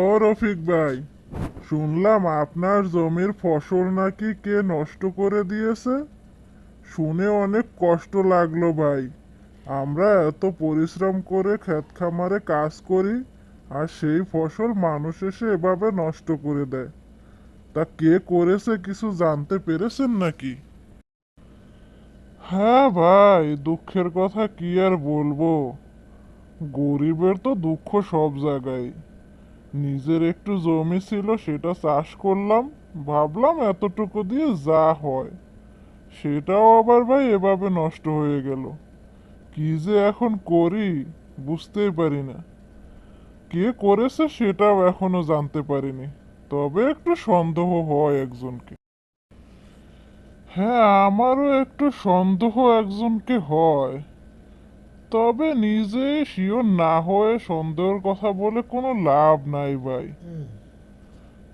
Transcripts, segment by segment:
ও রফিক ভাই, শুনলাম আপনার জমির ফসল নাকি কে নষ্ট করে দিয়েছে? শুনে অনেক কষ্ট লাগল ভাই। আমরা এত পরিশ্রম করে ক্ষেত খামারে কাজ করি, আর সেই ফসল মানুষ এসে এভাবে নষ্ট করে দেয়। তা কে করেছে কিছু জানতে পেরেছেন নাকি? হ্যাঁ ভাই, দুঃখের কথা কি আর বলব? গরিবের তো দুঃখ সব জায়গায়। নিজের একটু জমি ছিল, সেটা চাষ করলাম। ভাবলাম এতটুকু দিয়ে যা হয়। সেটাও আবার ভাই এভাবে নষ্ট হয়ে গেল। কি যে এখন করি, বুঝতেই পারি না কে করেছে সেটাও এখনও জানতে পারিনি। তবে একটু সন্দেহ হয় একজনকে। হ্যাঁ আমারও একটু সন্দেহ একজনকে হয়। তবে নিজে শিওর না হয়ে সন্দেহের কথা বলে কোনো লাভ নাই ভাই।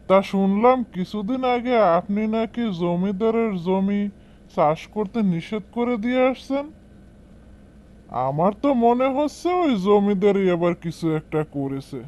তা শুনলাম কিছুদিন আগে আপনি নাকি জমিদারের জমি চাষ করতে নিষেধ করে দিয়ে আসছেন। আমার তো মনে হচ্ছে ওই জমিদারই আবার কিছু একটা করেছে।